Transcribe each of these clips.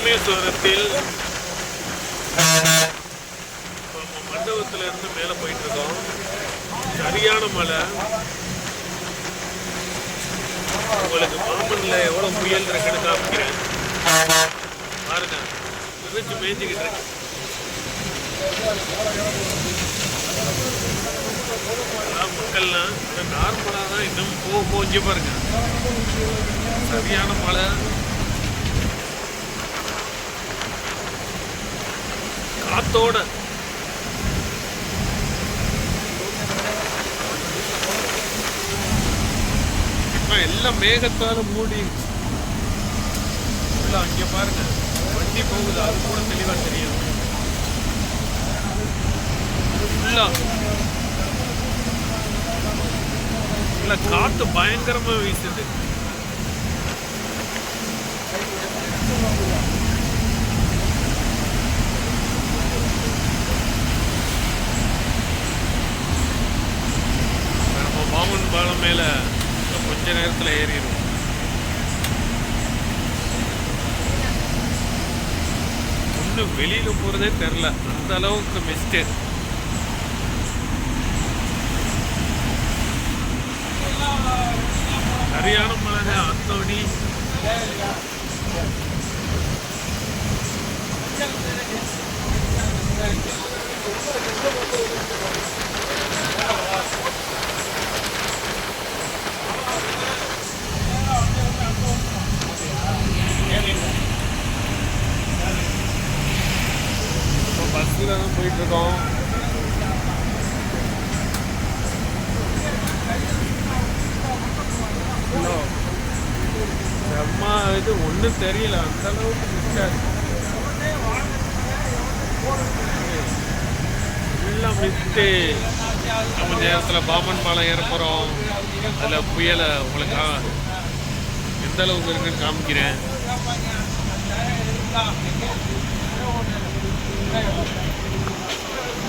ராமேஸ்வரத்தில் நம்ம மண்டபத்துல இருந்து மேல போயிட்டு இருக்கோம் சரியான மழை உங்களுக்கு மாமன்ல எவ்வளவு புயல் இருக்குன்னு காமிக்கிறேன். பாருங்க. விரிச்சு மேய்ஞ்சிக்கிட்டு இருக்கு. மக்கள்லாம் நார்மலாக தான் இன்னும் போக போஞ்சு பாருங்க. சரியான மழை காத்தோட இப்ப எல்லாம் மேகத்தால மூடி. உள்ள அங்க பாருங்க. வண்டி போகுது. அது கூட தெளிவா தெரியும். காத்து பயங்கரமா வீசுது நம்ம மாமன் பாலம் மேலே கொஞ்ச நேரத்தில் ஏறிடும் ஒன்றும் வெளியில போறதே தெரில அந்த அளவுக்கு மிஸ்டேக் சரியான மழை அந்தோணி தான் போயிட்டு இருக்கோம் செம்ம இது ஒன்றும் தெரியல. அந்த அளவுக்கு மிஸ்டர் ஃபுல்லாக மிஸ்ட்டு நம்ம நேரத்தில் பாமன் பாலம் ஏற போகிறோம் அதில் புயலை உங்களுக்கு எந்த அளவுக்கு இருக்குன்னு காமிக்கிறேன் சரியான மழை. இங்க பாருங்க கடலு முத்தடித்து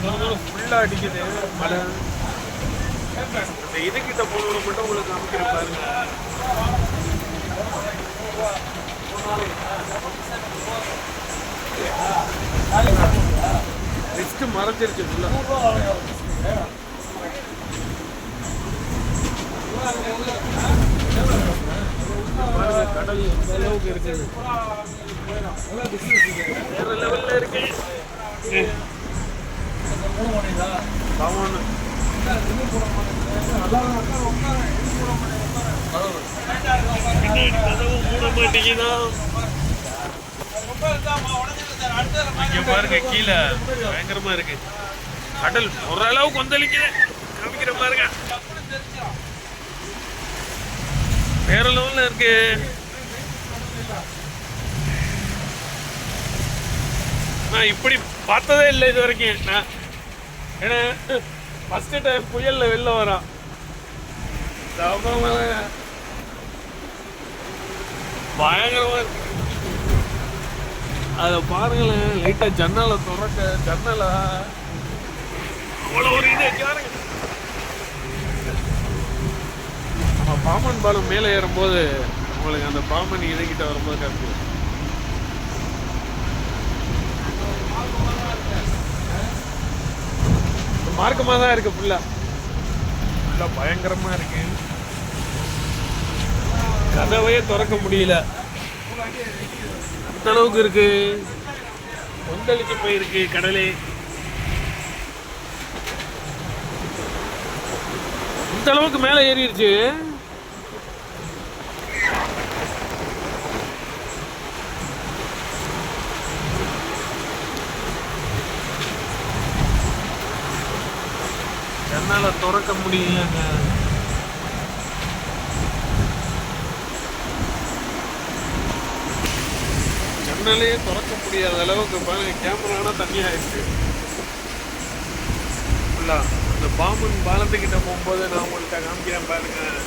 ஜன்னலை ஃபுல்லா அடிக்குது. மழை இந்த இதுகிட்ட போனவங்க மட்டும் உங்களுக்கு அமைக்கிற பாருங்க. நெக்ஸ்ட் மறைஞ்சிருச்சு கடல் எந்த அளவுக்கு இருக்குது. வேற லெவல்ல இருக்கு. பாருங்க. கீழே. பயங்கரமா இருக்கு. கடல் ஓரளவுக்கு கொந்தளிக்குது. காமிக்கிற பாருங்க. வேற லெவல்ல இருக்கு. நான் இப்படி பார்த்ததே இல்லை இது வரைக்கும் நான் ஏன்னா ஃபஸ்ட்டு டைம் புயலில் வெளில வரான். பயங்கரமாக பயங்கரமா இருக்கு. அதை பாருங்களேன் லைட்டாக ஜன்னலை துறக்க ஜன்னலா. அவ்வளோ ஒரு இது பாருங்க நம்ம பாமன் பாலம் மேலே ஏறும்போது உங்களுக்கு அந்த பாமன் இணைக்கிட்ட வரும்போது காமிக்கும் மார்க்கமாக தான் இருக்கு ஃபுல்லா ஃபுல்லா பயங்கரமா இருக்கு. கதவையே திறக்க முடியல. அந்த அளவுக்கு இருக்கு. கொந்தளிச்சு போயிருக்கு கடலே. இந்த அளவுக்கு மேலே ஏறிடுச்சு. என்னால் திறக்க முடியலங்க. ஜன்னலையே திறக்க முடியாத அளவுக்கு பாருங்க கேமரானா தண்ணி ஆயிடுச்சு. ஃபுல்லாக அந்த பாம்பன் பாலத்துக்கிட்ட போகும்போது நான் உங்கள்கிட்ட காமிக்கிறேன் பாருங்கள்